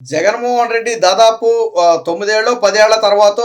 జగన్మోహన్ రెడ్డి దాదాపు తొమ్మిదేళ్ళు పదేళ్ళ తర్వాత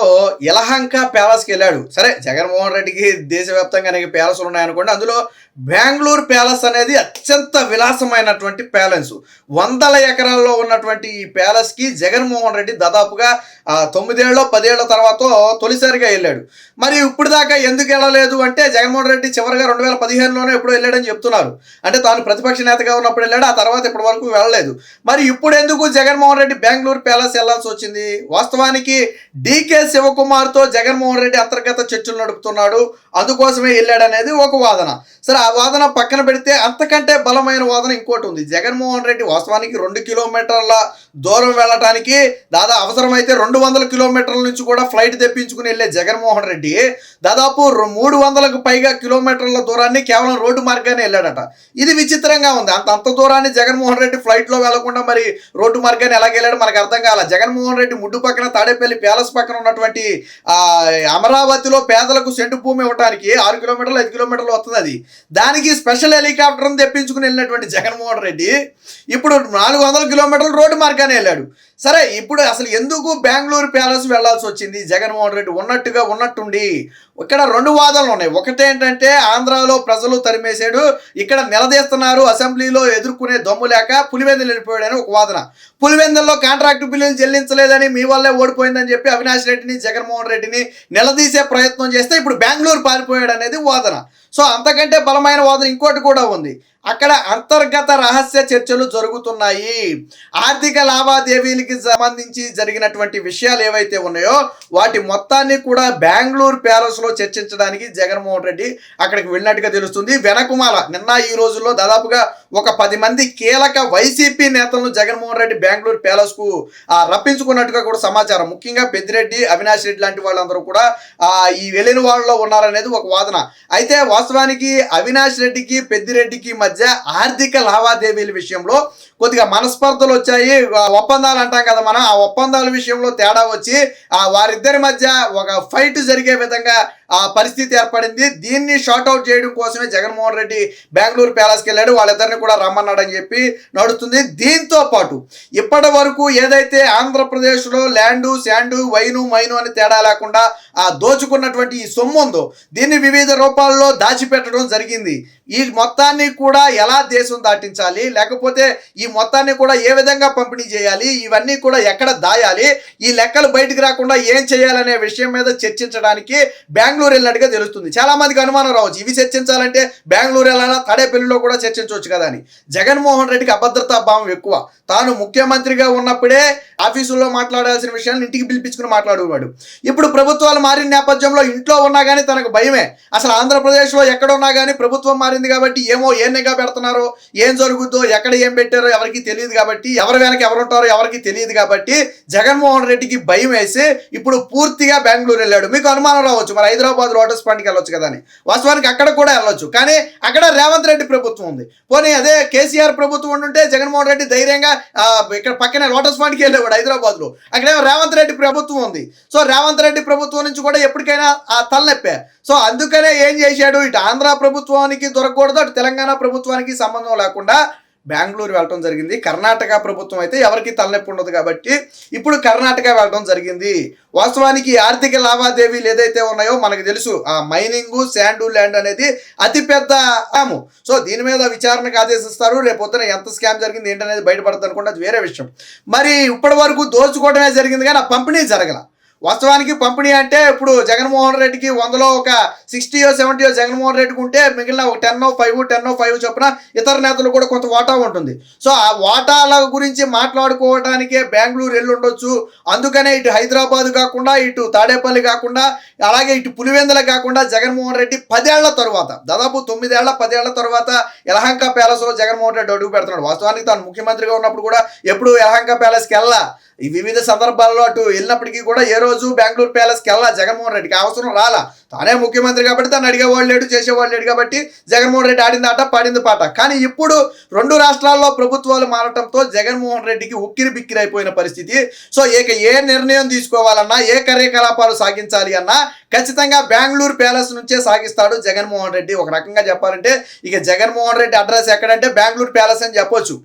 యలహంక ప్యాలెస్కి వెళ్ళాడు. సరే జగన్మోహన్ రెడ్డికి దేశవ్యాప్తంగా అనేక ప్యాలెస్లు ఉన్నాయనుకోండి అందులో బెంగళూరు ప్యాలెస్ అనేది అత్యంత విలాసమైనటువంటి ప్యాలెస్. వందల ఎకరాల్లో ఉన్నటువంటి ఈ ప్యాలెస్కి జగన్మోహన్ రెడ్డి దాదాపుగా ఆ, తొమ్మిదేళ్ళు పదేళ్ళ తర్వాత తొలిసారిగా వెళ్ళాడు. మరి ఇప్పుడు దాకా ఎందుకు వెళ్ళలేదు అంటే జగన్మోహన్ రెడ్డి చివరిగా రెండు వేల పదిహేనులోనే ఎప్పుడు వెళ్ళాడని చెప్తున్నారు. అంటే తాను ప్రతిపక్ష నేతగా ఉన్నప్పుడు వెళ్ళాడు ఆ తర్వాత ఇప్పటి వరకు వెళ్ళలేదు. మరి ఇప్పుడు ఎందుకు జగన్మోహన్ రెడ్డి బెంగళూరు ప్యాలెస్ వెళ్ళాల్సి వచ్చింది? వాస్తవానికి డీకే శివకుమార్తో జగన్మోహన్ రెడ్డి అంతర్గత చర్చలు నడుపుతున్నాడు అందుకోసమే వెళ్ళాడనేది ఒక వాదన. సరే వాదన పక్కన పెడితే అంతకంటే బలమైన వాదన ఇంకోటి ఉంది. జగన్మోహన్ రెడ్డి వాస్తవానికి రెండు కిలోమీటర్ల దూరం వెళ్ళటానికి దాదాపు అవసరమైతే రెండు వందల కిలోమీటర్ల నుంచి కూడా ఫ్లైట్ తెప్పించుకుని వెళ్ళే జగన్మోహన్ రెడ్డి దాదాపు మూడు వందలకు పైగా కిలోమీటర్ల దూరాన్ని కేవలం రోడ్డు మార్గాన్ని వెళ్ళాడట. ఇది విచిత్రంగా ఉంది. అంత అంత దూరాన్ని జగన్మోహన్ రెడ్డి ఫ్లైట్లో వెళ్ళకుండా మరి రోడ్డు మార్గాన్ని ఎలా వెళ్ళాడు మనకు అర్థం కాల. జగన్మోహన్ రెడ్డి ముడ్డు పక్కన తాడేపల్లి ప్యాలెస్ పక్కన ఉన్నటువంటి అమరావతిలో పేదలకు సెంటు భూమి ఇవ్వడానికి ఆరు కిలోమీటర్లు ఐదు కిలోమీటర్లు వస్తుంది అది. దానికి స్పెషల్ హెలికాప్టర్ని తెప్పించుకుని వెళ్ళినటువంటి జగన్మోహన్ రెడ్డి ఇప్పుడు నాలుగు వందల కిలోమీటర్లు రోడ్డు మార్గాన్ని వెళ్ళాడు. సరే ఇప్పుడు అసలు ఎందుకు బెంగళూరు ప్యాలెస్ వెళ్ళాల్సి వచ్చింది? జగన్మోహన్ రెడ్డి ఉన్నట్టుగా ఉన్నట్టుండి. ఇక్కడ రెండు వాదనలు ఉన్నాయి. ఒకటేంటంటే ఆంధ్రాలో ప్రజలు తరిమేశాడు ఇక్కడ నిలదీస్తున్నారు అసెంబ్లీలో ఎదుర్కొనే దమ్ము లేక పులివెందులు వెళ్ళిపోయాడని ఒక వాదన. పులివెందుల్లో కాంట్రాక్టు బిల్లులు చెల్లించలేదని మీ వల్లే ఓడిపోయిందని చెప్పి అవినాష్ రెడ్డిని జగన్మోహన్ రెడ్డిని నిలదీసే ప్రయత్నం చేస్తే ఇప్పుడు బెంగళూరు పారిపోయాడు అనేది వాదన. సో అంతకంటే బలమైన వాదన ఇంకోటి కూడా ఉంది. అక్కడ అంతర్గత రహస్య చర్చలు జరుగుతున్నాయి. ఆర్థిక లావాదేవీలకి సంబంధించి జరిగినటువంటి విషయాలు ఏవైతే ఉన్నాయో వాటి మొత్తాన్ని కూడా బెంగళూరు ప్యాలెస్లో చర్చించడానికి జగన్మోహన్ రెడ్డి అక్కడికి వెళ్ళినట్టుగా తెలుస్తుంది. వెనకుమాల నిన్న ఈ రోజుల్లో దాదాపుగా ఒక పది మంది కీలక వైసీపీ నేతలను జగన్మోహన్ రెడ్డి బెంగళూరు ప్యాలెస్కు రప్పించుకున్నట్టుగా కూడా సమాచారం. ముఖ్యంగా పెద్దిరెడ్డి అవినాష్ రెడ్డి లాంటి వాళ్ళందరూ కూడా ఆ, ఈ వెళ్ళిన వాళ్ళలో ఉన్నారనేది ఒక వాదన. అయితే వాస్తవానికి అవినాష్ రెడ్డికి పెద్దిరెడ్డికి మధ్య మధ్య ఆర్థిక లావాదేవీల విషయంలో కొద్దిగా మనస్పర్ధలు వచ్చాయి. ఒప్పందాలు అంటాం కదా మనం. ఆ ఒప్పందాల విషయంలో తేడా వచ్చి ఆ వారిద్దరి మధ్య ఒక ఫైట్ జరిగే విధంగా ఆ పరిస్థితి ఏర్పడింది. దీన్ని షార్ట్అవుట్ చేయడం కోసమే జగన్మోహన్ రెడ్డి బెంగళూరు ప్యాలెస్కి వెళ్ళాడు. వాళ్ళిద్దరిని కూడా రమ్మన్నాడని చెప్పి నడుస్తుంది. దీంతో పాటు ఇప్పటి వరకు ఏదైతే ఆంధ్రప్రదేశ్లో ల్యాండు శాండు వైను మైను అని తేడా లేకుండా ఆ దోచుకున్నటువంటి ఈ సొమ్ము ఉందో దీన్ని వివిధ రూపాల్లో దాచిపెట్టడం జరిగింది. ఈ మొత్తాన్ని కూడా ఎలా దేశం దాటించాలి? లేకపోతే ఈ మొత్తాన్ని కూడా ఏ విధంగా పంపిణీ చేయాలి? ఇవన్నీ కూడా ఎక్కడ దాయాలి? ఈ లెక్కలు బయటకు రాకుండా ఏం చేయాలనే విషయం మీద చర్చించడానికి బెంగళూరు వెళ్ళినట్టుగా తెలుస్తుంది. చాలా మందికి అనుమానం రావచ్చు. ఇవి చర్చించాలంటే బెంగళూరు వెళ్ళాలా? తడేపల్లిలో కూడా చర్చించవచ్చు కదా అని. జగన్మోహన్ రెడ్డికి అభద్రతా భావం ఎక్కువ. తాను ముఖ్యమంత్రిగా ఉన్నప్పుడే ఆఫీసుల్లో మాట్లాడాల్సిన విషయాలను ఇంటికి పిలిపించుకుని మాట్లాడేవాడు. ఇప్పుడు ప్రభుత్వాలు మారిన నేపథ్యంలో ఇంట్లో ఉన్నా కానీ తనకు భయమే. అసలు ఆంధ్రప్రదేశ్లో ఎక్కడ ఉన్నా కానీ ప్రభుత్వం మారింది కాబట్టి ఏమో ఏ నిఘా పెడుతున్నారో ఏం జరుగుద్దో ఎక్కడ ఏం పెట్టారో ఎవరికి తెలియదు కాబట్టి ఎవరి వెనక ఎవరుంటారో ఎవరికి తెలియదు కాబట్టి జగన్మోహన్ రెడ్డికి భయం వేసి ఇప్పుడు పూర్తిగా బెంగళూరు వెళ్ళాడు. మీకు అనుమానం రావచ్చు. మరి ఐదు హైదరాబాద్ లోటస్ పాండ్కి వెళ్ళొచ్చు కదా అని. వాస్తవానికి అక్కడ కూడా వెళ్ళొచ్చు. కానీ అక్కడ రేవంత్ రెడ్డి ప్రభుత్వం ఉంది. పోనీ అదే కేసీఆర్ ప్రభుత్వం ఉండుంటే జగన్మోహన్ రెడ్డి ధైర్యంగా ఇక్కడ పక్కనే లోటస్ పాండ్కి వెళ్ళేవాడు హైదరాబాద్లో. అక్కడేమో రేవంత్ రెడ్డి ప్రభుత్వం ఉంది. సో రేవంత్ రెడ్డి ప్రభుత్వం నుంచి కూడా ఎప్పటికైనా ఆ తలనొప్పే. సో అందుకనే ఏం చేశాడు? ఇటు ఆంధ్ర ప్రభుత్వానికి దొరకకూడదు అటు తెలంగాణ ప్రభుత్వానికి సంబంధం లేకుండా బెంగళూరు వెళ్ళడం జరిగింది. కర్ణాటక ప్రభుత్వం అయితే ఎవరికి తలనొప్పి ఉండదు కాబట్టి ఇప్పుడు కర్ణాటక వెళ్ళడం జరిగింది. వాస్తవానికి ఆర్థిక లావాదేవీలు ఏదైతే ఉన్నాయో మనకు తెలుసు ఆ మైనింగ్ శాండు ల్యాండ్ అనేది అతిపెద్ద స్కాము. సో దీని మీద విచారణకు ఆదేశిస్తారు. రేపొద్దున ఎంత స్కామ్ జరిగింది ఏంటనేది బయటపడద్దు అనుకుంటే అది వేరే విషయం. మరి ఇప్పటి వరకు దోచుకోవడమే జరిగింది కానీ ఆ పంపిణీ జరగల. వాస్తవానికి పంపిణీ అంటే ఇప్పుడు జగన్మోహన్ రెడ్డికి వందలో ఒక సిక్స్టీయో సెవెంటీయో జగన్మోహన్ రెడ్డికి ఉంటే మిగిలిన ఒక టెన్ ఫైవ్ టెన్ ఫైవ్ చొప్పున ఇతర నేతలు కూడా కొంత వాటా ఉంటుంది. సో ఆ వాటాల గురించి మాట్లాడుకోవడానికే బెంగళూరు వెళ్ళి ఉండొచ్చు అందుకనే ఇటు హైదరాబాద్ కాకుండా ఇటు తాడేపల్లి కాకుండా అలాగే ఇటు పులివెందుల కాకుండా జగన్మోహన్ రెడ్డి పదేళ్ళ తరువాత దాదాపు తొమ్మిదేళ్ళ పదేళ్ళ తర్వాత యలహంక ప్యాలెస్లో జగన్మోహన్ రెడ్డి అడుగు పెడుతున్నాడు. వాస్తవానికి తాను ముఖ్యమంత్రిగా ఉన్నప్పుడు కూడా ఎప్పుడు యలహంక ప్యాలెస్కి వెళ్ళా ఈ వివిధ సందర్భాల్లో అటు వెళ్ళినప్పటికీ కూడా ఏ రోజు బెంగళూరు ప్యాలెస్కి వెళ్ళా జగన్మోహన్ రెడ్డికి అవసరం రాలా? తానే ముఖ్యమంత్రి కాబట్టి తను అడిగేవాళ్ళు లేడు చేసేవాళ్ళు లేడు కాబట్టి జగన్మోహన్ రెడ్డి ఆడింది ఆట పాడింది పాట. కానీ ఇప్పుడు రెండు రాష్ట్రాల్లో ప్రభుత్వాలు మారటంతో జగన్మోహన్ రెడ్డికి ఉక్కిరి బిక్కిరి అయిపోయిన పరిస్థితి. సో ఇక ఏ నిర్ణయం తీసుకోవాలన్నా ఏ కార్యకలాపాలు సాగించాలి అన్నా ఖచ్చితంగా బెంగళూరు ప్యాలెస్ నుంచే సాగిస్తాడు జగన్మోహన్ రెడ్డి. ఒక రకంగా చెప్పాలంటే ఇక జగన్మోహన్ రెడ్డి అడ్రస్ ఎక్కడంటే బెంగళూరు ప్యాలెస్ అని చెప్పొచ్చు.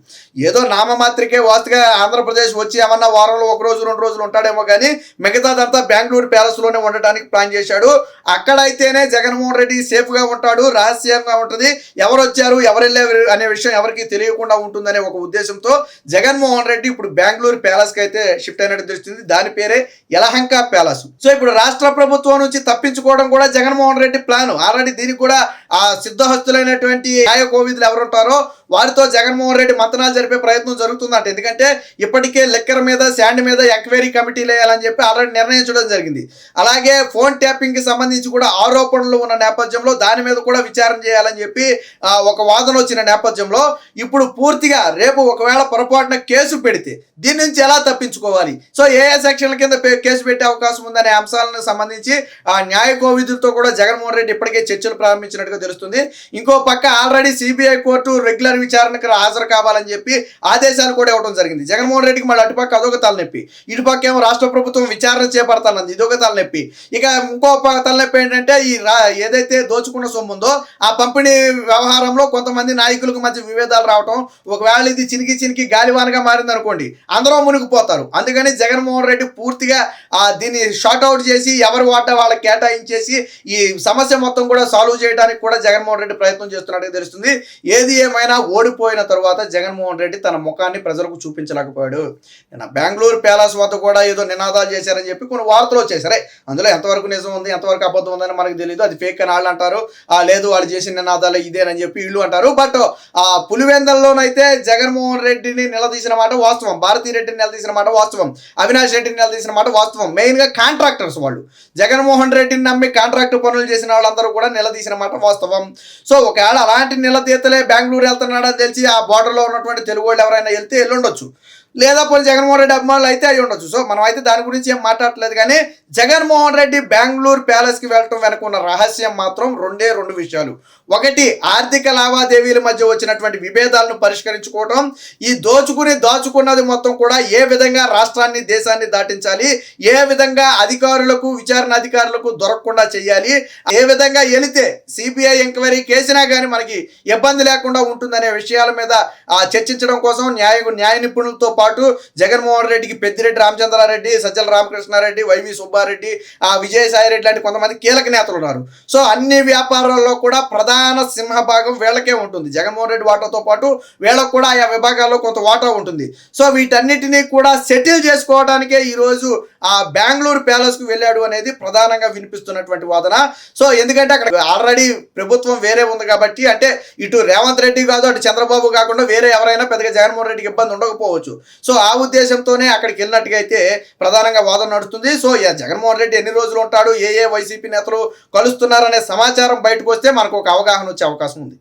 ఏదో నామమాత్రికే వాస్తుగా ఆంధ్రప్రదేశ్ వచ్చి ఏమన్నా వారంలో ఒక రోజు రెండు రోజులు ఉంటాడేమో కానీ మిగతాదంతా బెంగళూరు ప్యాలెస్లోనే ఉండటానికి ప్లాన్ చేశాడు. అక్కడైతేనే జగన్మోహన్ రెడ్డి సేఫ్గా ఉంటాడు రహస్యంగా ఉంటుంది. ఎవరు వచ్చారు ఎవరు వెళ్ళారు అనే విషయం ఎవరికి తెలియకుండా ఉంటుందనే ఒక ఉద్దేశంతో జగన్మోహన్ రెడ్డి ఇప్పుడు బెంగళూరు ప్యాలెస్కి అయితే షిఫ్ట్ అయినట్టు తెలుస్తుంది. దాని పేరే యలహంక ప్యాలెస్. సో ఇప్పుడు రాష్ట్ర ప్రభుత్వం నుంచి తప్పించుకోవడం కూడా జగన్మోహన్ రెడ్డి ప్లాన్. ఆల్రెడీ దీనికి కూడా ఆ సిద్ధహస్తులైనటువంటి న్యాయ కోవిధులు ఎవరుంటారో వారితో జగన్మోహన్ రెడ్డి మంతనాలు జరిపే ప్రయత్నం జరుగుతుందంట. ఎందుకంటే ఇప్పటికే లెక్కర్ మీద శాండ్ మీద ఎంక్వైరీ కమిటీలు వేయాలని చెప్పి ఆల్రెడీ నిర్ణయించడం జరిగింది. అలాగే ఫోన్ ట్యాపింగ్కి సంబంధించి కూడా ఆరోపణలు ఉన్న నేపథ్యంలో దాని మీద కూడా విచారణ చేయాలని చెప్పి ఒక వాదన వచ్చిన నేపథ్యంలో ఇప్పుడు పూర్తిగా రేపు ఒకవేళ పొరపాటున కేసు పెడితే దీని నుంచి ఎలా తప్పించుకోవాలి? సో ఏ ఏ సెక్షన్ల కింద పే- కేసు పెట్టే అవకాశం ఉందనే అంశాలను సంబంధించి ఆ న్యాయ కోవిధులతో కూడా జగన్మోహన్ రెడ్డి ఇప్పటికే చర్చలు ప్రారంభించినట్టుగా తెలుస్తుంది. ఇంకో పక్క ఆల్రెడీ సిబిఐ కోర్టు రెగ్యులర్ విచారణకు హాజరు కావాలని చెప్పి ఆదేశాలు కూడా ఇవ్వడం జరిగింది. జగన్మోహన్ రెడ్డికి మళ్ళీ అటుపక్క అదొక తలనొప్పి. ఇటుపక్క ఏమో రాష్ట్ర ప్రభుత్వం విచారణ చేపడతానంది ఇదొక తలనొప్పి. ఇక ఇంకో తలనొప్పి ఏంటంటే ఈ ఏదైతే దోచుకున్న సొమ్ము ఉందో ఆ పంపిణీ వ్యవహారంలో కొంతమంది నాయకులకు మధ్య విభేదాలు రావటం ఒకవేళ ఇది చినికి చినికి గాలివానగా మారింది అనుకోండి అందరూ మునిగిపోతారు. అందుకని జగన్మోహన్ రెడ్డి పూర్తిగా దీన్ని షార్ట్ అవుట్ చేసి ఎవరి వాటా వాళ్ళకి కేటాయించేసి ఈ సమస్య మొత్తం కూడా సాల్వ్ చేయడానికి కూడా జగన్మోహన్ రెడ్డి ప్రయత్నం చేస్తున్నట్టుగా తెలుస్తుంది. ఏది ఏమైనా ఓడిపోయిన తర్వాత జగన్మోహన్ రెడ్డి తన ముఖాన్ని ప్రజలకు చూపించలేకపోయాడు. నిన్న బెంగళూరు ప్యాలెస్ వద్ద కూడా ఏదో నినాదాలు చేశారని చెప్పి కొన్ని వార్తలు వచ్చేసరే అందులో ఎంతవరకు నిజం ఉంది ఎంతవరకు అబద్ధం ఉందని మనకు తెలియదు అది ఫేక్ అని వాళ్ళు అంటారు. ఆ లేదు వాళ్ళు చేసిన నినాదాలు ఇదేనని చెప్పి వీళ్ళు అంటారు. బట్ ఆ పులివెందల్లోనైతే జగన్మోహన్ రెడ్డిని నిలదీసిన మాట వాస్తవం. భారత రెడ్డిని నిలదీసిన మాట వాస్తవం అవినాష్ రెడ్డిని నిలదీసిన మాట వాస్తవం. మెయిన్గా కాంట్రాక్టర్స్ వాళ్ళు. జగన్మోహన్ రెడ్డిని నమ్మి కాంట్రాక్టర్ పనులు చేసిన వాళ్ళందరూ కూడా నిలదీసిన మాట వాస్తవం. సో ఒకవేళ అలాంటి నిలదీతలే బెంగళూరు వెళ్తున్నాడని తెలిసి ఆ బార్డర్లో ఉన్నటువంటి తెలుగు వాళ్ళు ఎవరైనా వెళ్తే వెళ్ళుండొచ్చు లేదా పోనీ జగన్మోహన్ రెడ్డి అభిమానులు అయితే అయి ఉండొచ్చు. సో మనం అయితే దాని గురించి ఏం మాట్లాడట్లేదు కానీ జగన్మోహన్ రెడ్డి బెంగళూరు ప్యాలెస్కి వెళ్ళటం వెనక ఉన్న రహస్యం మాత్రం రెండే రెండు విషయాలు. ఒకటి ఆర్థిక లావాదేవీల మధ్య వచ్చినటువంటి విభేదాలను పరిష్కరించుకోవటం. ఈ దోచుకుని దాచుకున్నది మొత్తం కూడా ఏ విధంగా రాష్ట్రాన్ని దేశాన్ని దాటించాలి ఏ విధంగా అధికారులకు విచారణ అధికారులకు దొరకకుండా చేయాలి ఏ విధంగా వెళితే సిబిఐ ఎంక్వైరీ కేసినా కానీ మనకి ఇబ్బంది లేకుండా ఉంటుందనే విషయాల మీద ఆ, చర్చించడం కోసం న్యాయ న్యాయ నిపుణులతో పాటు జగన్మోహన్ రెడ్డికి పెద్దిరెడ్డి రామచంద్రారెడ్డి సజ్జల రామకృష్ణారెడ్డి వైవి సుబ్బారెడ్డి ఆ విజయసాయిరెడ్డి లాంటి కొంతమంది కీలక నేతలు ఉన్నారు. సో అన్ని వ్యాపారాల్లో కూడా ప్రధాన సింహ భాగం వీళ్ళకే ఉంటుంది. జగన్మోహన్ రెడ్డి వాటాతో పాటు వీళ్ళకు కూడా ఆయా విభాగాల్లో కొంత వాటా ఉంటుంది. సో వీటన్నిటినీ కూడా సెటిల్ చేసుకోవడానికే ఈరోజు ఆ బెంగళూరు ప్యాలెస్కు వెళ్ళాడు అనేది ప్రధానంగా వినిపిస్తున్నటువంటి వాదన. సో ఎందుకంటే అక్కడ ఆల్రెడీ ప్రభుత్వం వేరే ఉంది కాబట్టి అంటే ఇటు రేవంత్ రెడ్డి కాదు అటు చంద్రబాబు కాకుండా వేరే ఎవరైనా పెద్దగా జగన్మోహన్ రెడ్డికి ఇబ్బంది ఉండకపోవచ్చు. సో ఆ ఉద్దేశంతోనే అక్కడికి వెళ్ళినట్టుగైతే అయితే ప్రధానంగా వాదన నడుస్తుంది. సో జగన్మోహన్ రెడ్డి ఎన్ని రోజులు ఉంటాడు ఏ ఏ వైసీపీ నేతలు కలుస్తున్నారనే సమాచారం బయటకు వస్తే మనకు ఒక అవగాహన వచ్చే అవకాశం ఉంది.